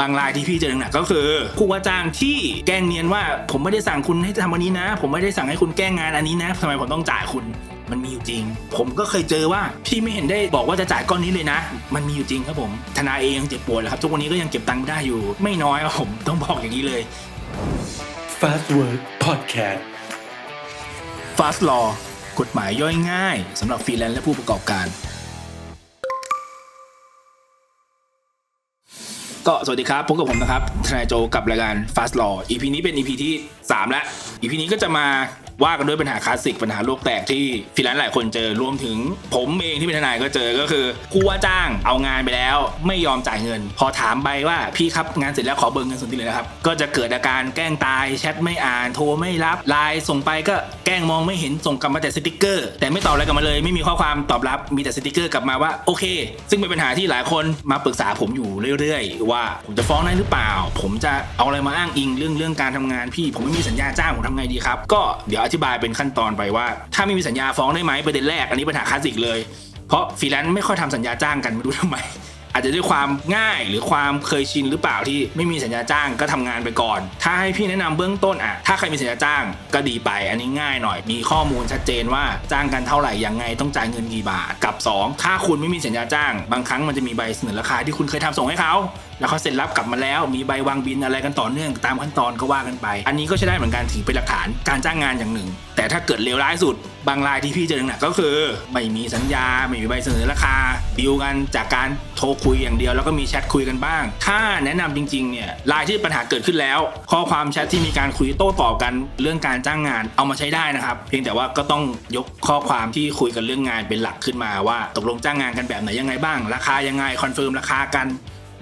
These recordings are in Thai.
บางรายที่พี่เจอหนักๆก็คือผู้ว่าจ้างที่แกล้งเนียนว่า ผมไม่ได้สั่งคุณให้ทำอันนี้นะ ผมไม่ได้สั่งให้คุณแก้งานอันนี้นะทำไมผมต้องจ่ายคุณมันมีอยู่จริง ผมก็เคยเจอว่าพี่ไม่เห็นได้บอกว่าจะจ่ายก้อนนี้เลยนะ มันมีอยู่จริงครับผมทนายเองยังเจ็บปวดเลยครับ ทุกวันนี้ก็ยังเก็บตังค์ไม่ได้อยู่ ไม่น้อยครับผมต้องบอกอย่างนี้เลย Fast Word Podcast Fast Law กฎหมายย่อยง่ายสำหรับฟรีแลนซ์และผู้ประกอบการ ก็สวัสดีครับพบกับผมนะครับทนายโจกับรายการ Fast Law EP นี้เป็น EP ที่ 3 แล้ว EP นี้ก็จะมา ว่ากันด้วยปัญหาคลาสสิกปัญหาโลกแตกที่ฟรีแลนซ์หลายคนเจอรวมถึง ผมเองที่เป็นทนายก็เจอก็คือผู้ว่าจ้างเอางานไปแล้ว ไม่ยอมจ่ายเงิน พอถามไปว่าพี่ครับงานเสร็จแล้วขอเบิกเงินส่วนที่เลือนะครับก็จะเกิดอาการแกล้งตายแชทไม่อ่านโทรไม่รับไลน์ส่งไปก็แกล้งมองไม่เห็นส่งกลับมาแต่สติกเกอร์แต่ไม่ตอบอะไรกลับมาเลย ไม่มีข้อความตอบรับมีแต่สติกเกอร์กลับมาว่าโอเค ซึ่งเป็นปัญหาที่หลายคนมาปรึกษาผมอยู่เรื่อยๆ ว่าผมจะฟ้องได้หรือเปล่า ผมจะเอาอะไรมาอ้างอิงเรื่องเรื่องการทำงานพี่ ผมไม่มีสัญญาจ้างผมทำไงดีครับก็เดี๋ยวอธิบายเป็นขั้นตอนไปว่า ถ้าไม่มีสัญญาฟ้องได้ไหมประเด็นแรกอันนี้ปัญหาคลาสสิกเลย เพราะฟรีแลนซ์ไม่ค่อยทำสัญญาจ้างกันไม่รู้ทำไม อาจจะด้วยความง่ายหรือความเคยชินหรือเปล่าที่ไม่มีสัญญาจ้างก็ทำงานไปก่อน ถ้าให้พี่แนะนำเบื้องต้นอะถ้าใครมีสัญญาจ้างก็ดีไป อันนี้ง่ายหน่อย มีข้อมูลชัดเจนว่าจ้างกันเท่าไหร่ยังไงต้องจ่ายเงินกี่บาทกับ 2 ถ้าคุณไม่มีสัญญาจ้าง บางครั้งมันจะมีใบเสนอราคาที่คุณเคยทำส่งให้เขาแล้วเขาเซ็นรับกลับมาแล้ว มีใบวางบินอะไรกันต่อเนื่องตามขั้นตอนก็ว่ากันไป อันนี้ก็ใช้ได้เหมือนกันถือเป็นหลักฐานการจ้างงานอย่างหนึ่ง แต่ถ้าเกิดเลวร้ายสุด บางรายที่พี่เจอหนักก็คือ ไม่มีสัญญา ไม่มีใบเสนอราคาดีลกันจากการโทรคุยอย่างเดียว แล้วก็มีแชทคุยกันบ้าง ถ้าแนะนำจริงๆเนี่ยรายที่ปัญหาเกิดขึ้นแล้ว ข้อความแชทที่มีการคุยโต้ตอบกันเรื่องการจ้างงานเอามาใช้ได้นะครับ เพียงแต่ว่าก็ต้องยกข้อความที่คุยกันเรื่องงานเป็นหลักขึ้นมาว่า ตกลงจ้างงานกันแบบไหนยังไงบ้าง ราคายังไงคอนเฟิร์มราคากัน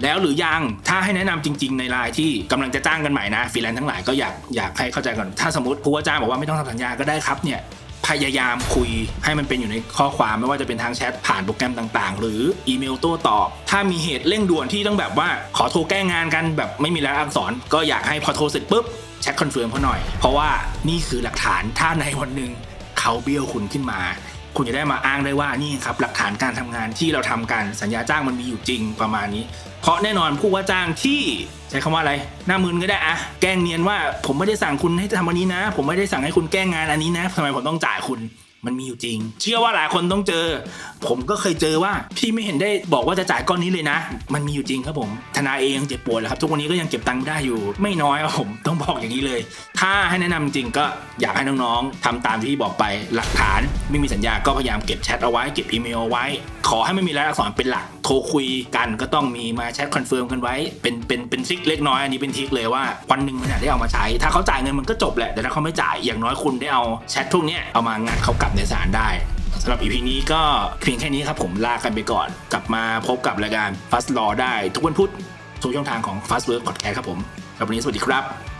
แล้วหรือยังถ้าให้แนะนำจริง ๆ ในรายที่กำลังจะจ้างกันใหม่นะฟรีแลนซ์ทั้งหลายก็อยากอยากให้เข้าใจก่อนถ้าสมมติผู้ว่าจ้างบอกว่าไม่ต้องทำสัญญาก็ได้ครับเนี่ยพยายามคุยให้มันเป็นอยู่ในข้อความไม่ว่าจะเป็นทางแชทผ่านโปรแกรมต่างๆ หรืออีเมลโต้ตอบ ถ้ามีเหตุเร่งด่วนที่ต้องแบบว่าขอโทรแก้งานกันแบบไม่มีรายลักษณ์อักษร ก็อยากให้พอโทรเสร็จปุ๊บแชทคอนเฟิร์มเขาหน่อย เพราะว่านี่คือหลักฐานถ้าในวันหนึ่งเขาเบี้ยวคุณขึ้นมา คุณจะได้มาอ้างได้ว่านี่ครับหลักฐานการทำงานที่เราทำกันสัญญาจ้างมันมีอยู่จริงประมาณนี้ เพราะแน่นอนผู้ว่าจ้างที่ใช้คำว่าอะไรหน้ามืนก็ได้อะแกล้งเนียนว่าผมไม่ได้สั่งคุณให้ทำอันนี้นะ ผมไม่ได้สั่งให้คุณแก้งานอันนี้นะทำไมผมต้องจ่ายคุณ มันมีอยู่จริง เชื่อว่าหลายคนต้องเจอ ผมก็เคยเจอว่าพี่ไม่เห็นได้บอกว่าจะจ่ายก้อนนี้เลยนะ มันมีอยู่จริงครับผมทนาเองเจ็บปวดเลยครับ ทุกวันนี้ก็ยังเก็บตังค์ได้อยู่ ไม่น้อยครับผมต้องบอกอย่างนี้เลย ถ้าให้แนะนำจริงก็อยากให้น้องๆทำตามที่พี่บอกไปหลักฐาน ไม่มีสัญญาก็พยายามเก็บแชทเอาไว้เก็บอีเมลเอาไว้ ขอให้ไม่มีรายลักษรเป็นหลักโทรคุยกันก็ต้องมีมาแชทคอนเฟิร์มกันไว้เป็นเป็นเป็นทริคเล็กน้อยอันนี้เป็นทิคเลยว่าวันหนึ่งมันอยากได้เอามาใช้ ถ้าเขาจ่ายเงินมันก็จบแหละแต่ถ้าเขาไม่จ่ายอย่างน้อยคุณได้เอาแชทพวกเนี้ยเอามางัดเขากลับในศาลได้สำหรับ EP นี้ก็เพียงแค่นี้ครับผมลากันไปก่อน กลับมาพบกับรายการ Fast Law ได้ ทุกวันพุธทุกช่องทางของ Fast Work Podcast ครับผมสำหรับวันนี้สวัสดีครับ